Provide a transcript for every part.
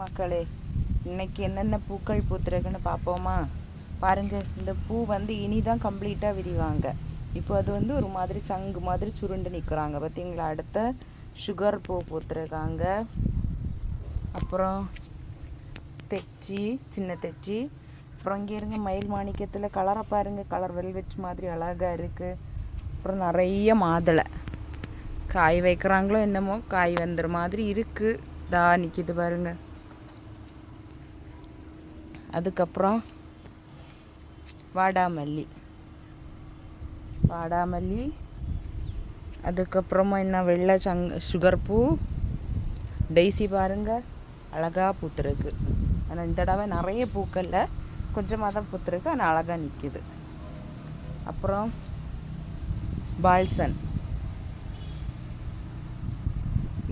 மக்களே இன்னைக்கு என்னென்ன பூக்கள் பூத்துருக்குன்னு பார்ப்போமா? பாருங்க இந்த பூ வந்து இனி தான் கம்ப்ளீட்டாக விரிவாங்க. இப்போ அது வந்து ஒரு மாதிரி சங்கு மாதிரி சுருண்டு நிற்கிறாங்க பார்த்தீங்களா? அடுத்த சுகர் பூ பூத்துருக்காங்க. அப்புறம் தெச்சி சின்ன தெச்சி. அப்புறம் இங்கே இருங்க மயில் மாணிக்கத்தில் கலரை பாருங்கள் கலர் வெல்வெட் மாதிரி அழகாக இருக்குது அப்புறம் நிறைய மாதுளை. காய் வைக்கிறாங்களோ என்னமோ காய் வந்துற மாதிரி இருக்குது தா நிற்கிது பாருங்கள் அதுக்கப்புறம் வாடாமல்லி. வாடாமல்லி அதுக்கப்புறமா என்ன வெள்ளை சங் சுகர் பூ. டெய்ஸி பாருங்கள் அழகாக பூத்துருக்கு. ஆனால் இந்த தடவை நிறைய பூக்களில் கொஞ்சமாக தான் பூத்துருக்கு ஆனால் அழகாக நிற்கிது அப்புறம் பால்சன்.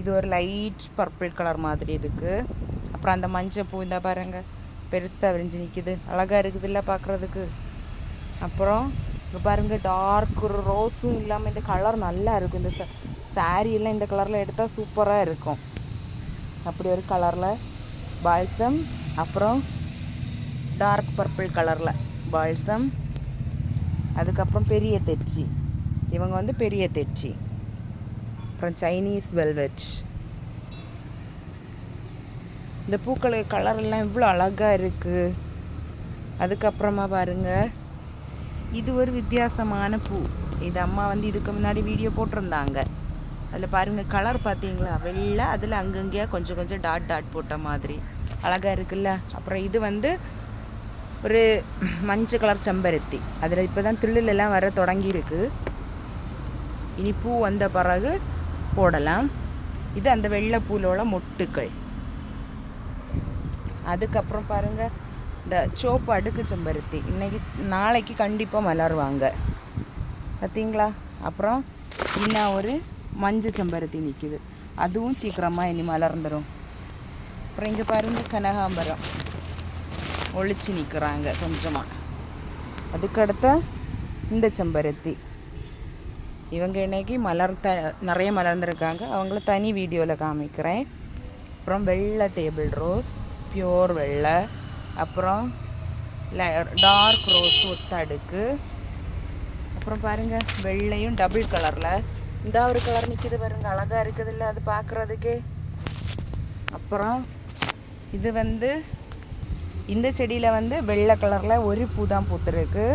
இது ஒரு லைட் பர்பிள் கலர் மாதிரி இருக்குது அப்புறம் அந்த மஞ்சள் பூ இந்த பாருங்கள் பெருசாக விரிஞ்சு நிற்கிது அழகாக இருக்குது இல்லை பார்க்குறதுக்கு அப்புறம் இங்கே பாருங்கள் டார்க் ஒரு ரோஸும் இல்லாமல் இந்த கலர் நல்லா இருக்கும். இந்த சாரீ எல்லாம் இந்த கலரில் எடுத்தால் சூப்பராக இருக்கும். அப்படி ஒரு கலரில் பால்சம் அப்புறம் டார்க் பர்பிள் கலரில் பால்சம் அதுக்கப்புறம் பெரிய தெச்சி. இவங்க வந்து பெரிய தெச்சி. அப்புறம் சைனீஸ் வெல்வெட் இந்த பூக்கள் கலரெல்லாம் இவ்வளோ அழகாக இருக்குது அதுக்கப்புறமா பாருங்க. இது ஒரு வித்தியாசமான பூ. இது அம்மா வந்து இதுக்கு முன்னாடி வீடியோ போட்டிருந்தாங்க. அதில் பாருங்கள் கலர் பார்த்தீங்களா? வெள்ளை அதில் அங்கங்கேயா கொஞ்சம் கொஞ்சம் டாட் டாட் போட்ட மாதிரி. அழகாக இருக்குல்ல? அப்புறம் இது வந்து ஒரு மஞ்சள் கலர் செம்பருத்தி. அதில் இப்போ தான் தில்லுலெல்லாம் வர தொடங்கியிருக்கு இனி பூ வந்த பிறகு போடலாம். இது அந்த வெள்ளை பூலோட மொட்டுக்கள். அதுக்கப்புறம் பாருங்கள் இந்த சோப்பு அடுக்கு செம்பருத்தி. இன்றைக்கி நாளைக்கு கண்டிப்பாக மலருவாங்க. பார்த்தீங்களா அப்புறம் இன்னும் ஒரு மஞ்சள் செம்பருத்தி நிற்கிது அதுவும் சீக்கிரமாக இனி மலர்ந்துடும் அப்புறம் இங்கே பாருங்கள் கனகாம்பரம். ஒழிச்சு நிற்கிறாங்க கொஞ்சமாக அதுக்கடுத்த இந்த செம்பருத்தி. இவங்க இன்றைக்கி மலர் த நிறைய மலர்ந்துருக்காங்க. அவங்கள தனி வீடியோவில் காமிக்கிறேன். அப்புறம் வெள்ளை டேபிள் ரோஸ். பியோர் வெள்ளை. அப்புறம் டார்க் ரோஸ் ஒத்தடுக்கு. அப்புறம் பாருங்கள் வெள்ளையும் டபுள் கலரில் இந்த ஒரு கலர் நிற்கிது பாருங்க அழகாக இருக்குது இல்லை அது பார்க்குறதுக்கே அப்புறம் இது வந்து இந்த செடியில் வந்து வெள்ளை கலரில் ஒரு பூ தான் பூத்துருக்கு.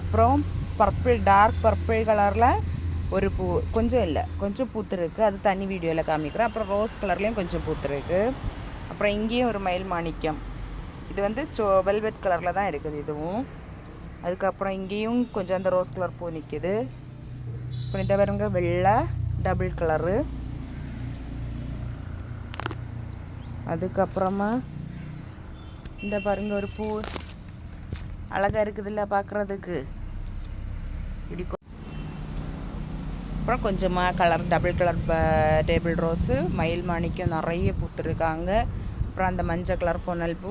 அப்புறம் பர்பிள் டார்க் பர்பிள் கலரில் ஒரு பூ கொஞ்சம் இல்லை கொஞ்சம் பூத்துருக்கு. அது தனி வீடியோவில் காமிக்கிறேன். அப்புறம் ரோஸ் கலர்லேயும் கொஞ்சம் பூத்துருக்கு. அப்புறம் இங்கேயும் ஒரு மயில் மாணிக்கம். இது வந்து சோ வெல்வெட் கலரில் தான் இருக்குது இதுவும். அதுக்கப்புறம் இங்கேயும் கொஞ்சம் அந்த ரோஸ் கலர் பூ நிற்கிது அப்புறம் இந்த பாருங்க வெள்ளை டபுள் கலரு அதுக்கப்புறமா இந்த பாருங்க ஒரு பூ. அழகாக இருக்குதுல்ல பார்க்குறதுக்கு இப்படி அப்புறம் கொஞ்சமாக colour double colour table rose மயில் மாணிக்கம் நிறைய பூத்துருக்காங்க. அப்புறம் அந்த மஞ்சள் கலர் பொன்னல் பூ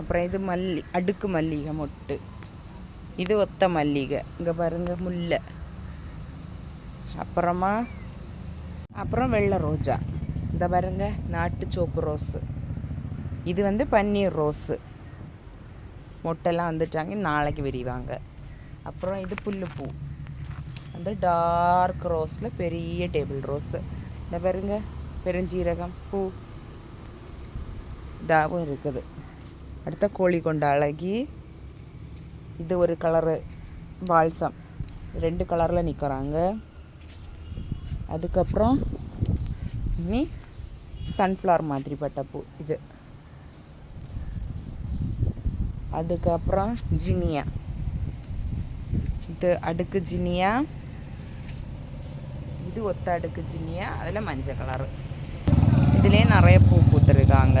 அப்புறம் இது மல்லி அடுக்கு மல்லிகை மொட்டு. இது ஒத்த மல்லிகை. இங்கே பாருங்க முல்லை. அப்புறமா அப்புறம் வெள்ளை ரோஜா. இந்த பாருங்க நாட்டு சோப்பு ரோஸு. இது வந்து பன்னீர் ரோஸு. மொட்டெல்லாம் வந்துட்டாங்க நாளைக்கு விரிவாங்க. அப்புறம் இது புல்லுப்பூ. அந்த டார்க் ரோஸில் பெரிய டேபிள் ரோஸு இந்த பாருங்க பெருஞ்சீரகம் பூ. இதாகவும் இருக்குது. அடுத்த கோழி கொண்ட அழகி. இது ஒரு கலரு பால்சம். ரெண்டு கலரில் நிற்கிறாங்க அதுக்கப்புறம் இனி சன்ஃப்ளவர் மாதிரி பட்ட பூ இது. அதுக்கப்புறம் ஜினியா. இது அடுக்கு ஜினியா. இது ஒத்த அடுக்கு ஜினியா. அதில் மஞ்சள் கலரு. இதுலேயே நிறைய பூ பூத்துருக்காங்க.